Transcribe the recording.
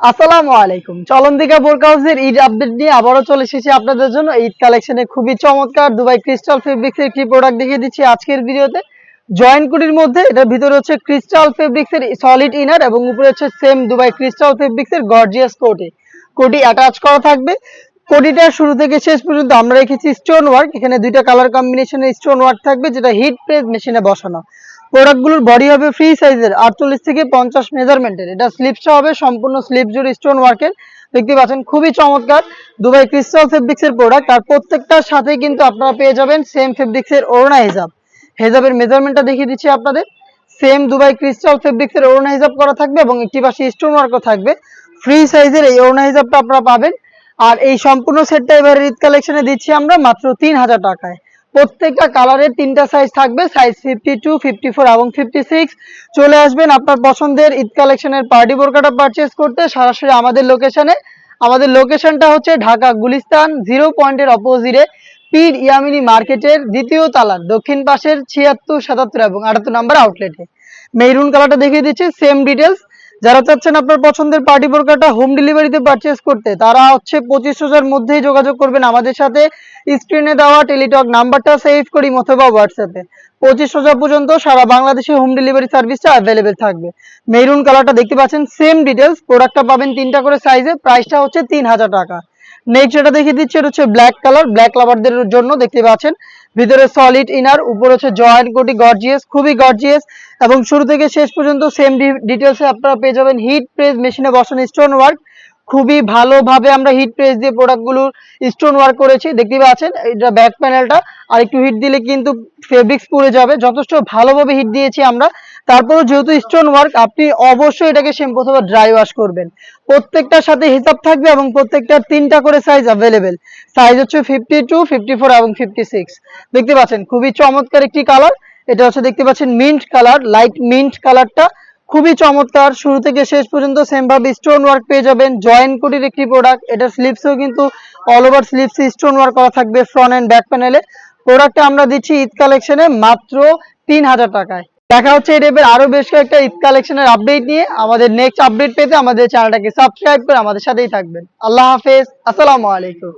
আসসালামু আলাইকুম। চলন্তিকা বোরকা হাউসের ঈদ আপডেট নিয়ে আবারও চলে এসেছি আপনাদের জন্য। ঈদ কালেকশনে খুবই চমৎকার দুবাই ক্রিস্টাল ফেব্রিক্স এর একটি প্রোডাক্ট দেখিয়ে দিচ্ছি আজকের ভিডিওতে। জয়েন্ট কুটির মধ্যে, এটার ভিতরে হচ্ছে ক্রিস্টাল ফেব্রিক্স এর সলিড ইনার এবং উপরে হচ্ছে সেম দুবাই ক্রিস্টাল ফেব্রিক্স এর গর্জিয়াস কোটি কোটি অ্যাটাচ করা থাকবে। কোটিটা শুরু থেকে শেষ পর্যন্ত আমরা রেখেছি স্টোন ওয়ার্ক এখানে দুইটা কালার কম্বিনেশনের স্টোন ওয়ার্ক থাকবে, যেটা হিট প্রেস মেশিনে বসানো। প্রোডাক্টগুলোর বডি হবে ফ্রি সাইজের আটচল্লিশ থেকে পঞ্চাশ মেজারমেন্টের এটা স্লিপসটা হবে, সম্পূর্ণ স্লিপ জুড়ে স্টোন ওয়ার্কের দেখতে পাচ্ছেন, খুবই চমৎকার। দুবাই ক্রিস্টাল ফেব্রিক্স এর প্রোডাক্ট আর প্রত্যেকটার সাথে কিন্তু আপনারা পেয়ে যাবেন সেম ফেব্রিক্স এর ওড়না হিজাব। হেজাবের মেজারমেন্টটা দেখিয়ে দিচ্ছি আপনাদের। সেম দুবাই ক্রিস্টাল ফেব্রিক্স এর ওড়না হিজাব করা থাকবে এবং একটি পাশে স্টোন ওয়ার্কও থাকবে। ফ্রি সাইজের এই ওড়না হিজাবটা আপনারা পাবেন। আর এই সম্পূর্ণ সেটটা এবার ঈদ কালেকশনে দিচ্ছি আমরা, মাত্র তিন হাজার টাকায়। প্রত্যেকটা কালারের তিনটা সাইজ থাকবে size fifty two fifty four এবং ফিফটি সিক্স চলে আসবেন আপনার পছন্দের ঈদ কালেকশনের পার্টি বোরকাটা পারচেস করতে। সরাসরি আমাদের লোকেশনে আমাদের লোকেশনটা হচ্ছে ঢাকা গুলিস্তান জিরো পয়েন্টের অপোজিটে পীর ইয়ামিনী মার্কেটের দ্বিতীয় তালার দক্ষিণ পাশের ছিয়াত্তর সাতাত্তর এবং আটাত্তর নাম্বার আউটলেটে মেরুন কালারটা দেখিয়ে দিচ্ছি সেম ডিটেলস যারা চাচ্ছেন আপনার পছন্দের পার্টি বোরকাটা হোম ডেলিভারিতে পারচেস করতে, তারা হচ্ছে পঁচিশ হাজার মধ্যেই যোগাযোগ করবেন আমাদের সাথে। স্ক্রিনে দেওয়া টেলিটক নাম্বারটা সেভ করি অথবা হোয়াটসঅ্যাপে পঁচিশ হাজার পর্যন্ত সারা বাংলাদেশে হোম ডেলিভারি সার্ভিসটা অ্যাভেলেবেল থাকবে। মেরুন কালারটা দেখতে পাচ্ছেন সেম ডিটেলস প্রোডাক্টটা পাবেন তিনটা করে সাইজে প্রাইসটা হচ্ছে তিন হাজার টাকা। নেক্সট যেটা দেখিয়ে দিচ্ছি, এটা হচ্ছে ব্ল্যাক কালার ব্ল্যাক লাভারদের জন্য দেখতে পাচ্ছেন। ভিতরে সলিড ইনার উপরে হচ্ছে জয়েন্ট কোটি গর্জিয়াস খুবই গর্জিয়াস এবং শুরু থেকে শেষ পর্যন্ত সেম ডিটেলসে আপনারা পেয়ে যাবেন হিট প্রেস মেশিনে বসানো স্টোন ওয়ার্ক খুবই ভালোভাবে আমরা হিট প্রেস দিয়ে প্রোডাক্টগুলোর স্টোন ওয়ার্ক করেছি। দেখতে পাচ্ছেন, এটা ব্যাক প্যানেলটা আর একটু হিট দিলে কিন্তু ফেব্রিক্স পুড়ে যাবে। যথেষ্ট ভালোভাবে হিট দিয়েছি আমরা। তারপরেও যেহেতু স্টোন ওয়ার্ক আপনি অবশ্যই এটাকে শ্যাম্পু অথবা ড্রাই ওয়াশ করবেন। প্রত্যেকটার সাথে হিসাব থাকবে এবং প্রত্যেকটার তিনটা করে সাইজ অ্যাভেলেবেল সাইজ হচ্ছে ফিফটি টু ফিফটি ফোর এবং ফিফটি সিক্স দেখতে পাচ্ছেন, খুবই চমৎকার একটি কালার এটা হচ্ছে দেখতে পাচ্ছেন মিন্ট কালার লাইট মিন্ট কালারটা খুবই চমৎকার। শুরু থেকে শেষ পর্যন্ত সেম ভাবে স্টোন ওয়ার্ক পেয়ে যাবেন। জয়েন্ট কোটির একটি প্রোডাক্ট এটা স্লিপসেও কিন্তু all over sleeves stone work করা থাকবে ফ্রন্ট এন্ড ব্যাক প্যানেলে প্রোডাক্টটা আমরা দিচ্ছি ঈদ কালেকশনে মাত্র তিন হাজার টাকায়। দেখা হচ্ছে এই টাইপের আরও বেশ কয়েকটা ঈদ কালেকশনের আপডেট নিয়ে। আমাদের নেক্সট আপডেট পেতে আমাদের চ্যানেলটাকে সাবস্ক্রাইব করে আমাদের সাথেই থাকবেন। আল্লাহ হাফেজ। আসসালামু আলাইকুম।